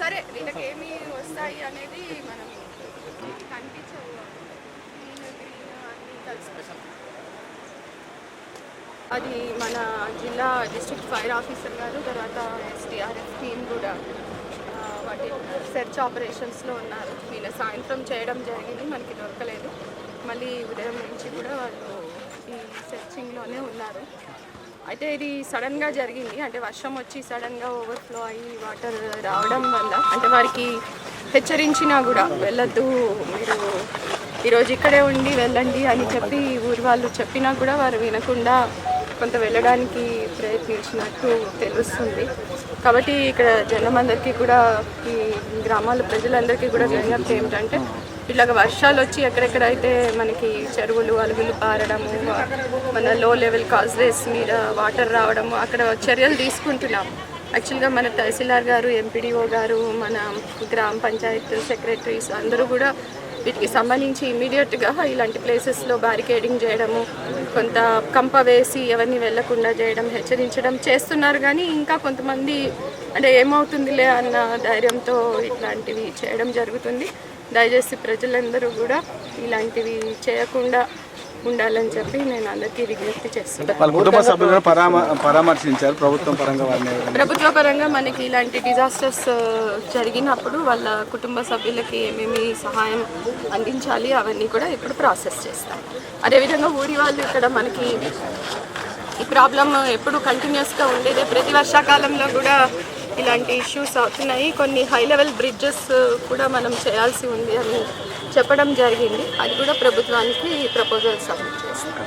సరే వీళ్ళకి ఏమి వస్తాయి అనేది మనం కనిపించవు అన్నీ అది మన జిల్లా డిస్ట్రిక్ట్ ఫైర్ ఆఫీసర్ గారు తర్వాత ఎస్డిఆర్ఎఫ్ టీమ్ కూడా వాటి సెర్చ్ ఆపరేషన్స్లో ఉన్నారు. నిన్న సాయంత్రం చేయడం జరిగింది మనకి దొరకలేదు. మళ్ళీ ఉదయం నుంచి కూడా వాళ్ళు ఈ సెర్చింగ్లోనే ఉన్నారు. అయితే ఇది సడన్గా జరిగింది. అంటే వర్షం వచ్చి సడన్గా ఓవర్ఫ్లో అయ్యి వాటర్ రావడం వల్ల అంటే వారికి హెచ్చరించినా కూడా వెళ్ళొద్దు మీరు ఈరోజు ఇక్కడే ఉండి వెళ్ళండి అని చెప్పి ఊరి వాళ్ళు చెప్పినా కూడా వారు వినకుండా కొంత వెళ్ళడానికి ప్రయత్నించినట్టు తెలుస్తుంది. కాబట్టి ఇక్కడ జనం అందరికీ కూడా ఈ గ్రామాల ప్రజలందరికీ కూడా విజ్ఞప్తి ఏమిటంటే ఇలాగ వర్షాలు వచ్చి ఎక్కడెక్కడైతే మనకి చెరువులు అలుగులు పారడము మన లో లెవెల్ కాజ్వేస్ మీద వాటర్ రావడము అక్కడ చర్యలు తీసుకుంటున్నాం. యాక్చువల్గా మన తహసీల్దార్ గారు ఎంపీడీఓ గారు మన గ్రామ పంచాయత్ సెక్రటరీస్ అందరూ కూడా వీటికి సంబంధించి ఇమీడియట్గా ఇలాంటి ప్లేసెస్లో బ్యారికేడింగ్ చేయడము కొంత కంప వేసి ఎవరిని వెళ్ళకుండా చేయడం హెచ్చరించడం చేస్తున్నారు. కానీ ఇంకా కొంతమంది అంటే ఏమవుతుందిలే అన్న ధైర్యంతో ఇట్లాంటివి చేయడం జరుగుతుంది. దయచేసి ప్రజలందరూ కూడా ఇలాంటివి చేయకుండా ఉండాలని చెప్పి నేను అందరికీ విజ్ఞప్తి చేస్తున్నాను. ప్రభుత్వ పరంగా మనకి ఇలాంటి డిజాస్టర్స్ జరిగినప్పుడు వాళ్ళ కుటుంబ సభ్యులకి ఏమేమి సహాయం అందించాలి అవన్నీ కూడా ఇప్పుడు ప్రాసెస్ చేస్తాం. అదేవిధంగా ఊరి వాళ్ళు ఇక్కడ మనకి ఈ ప్రాబ్లం ఎప్పుడు కంటిన్యూస్గా ఉండేదే. ప్రతి వర్షాకాలంలో కూడా ఇలాంటి ఇష్యూస్ అవుతున్నాయి. కొన్ని హై లెవెల్ బ్రిడ్జెస్ కూడా మనం చేయాల్సి ఉంది అని చెప్పడం జరిగింది. అది కూడా ప్రభుత్వానికి ప్రపోజల్ సబ్మిట్ చేస్తాం.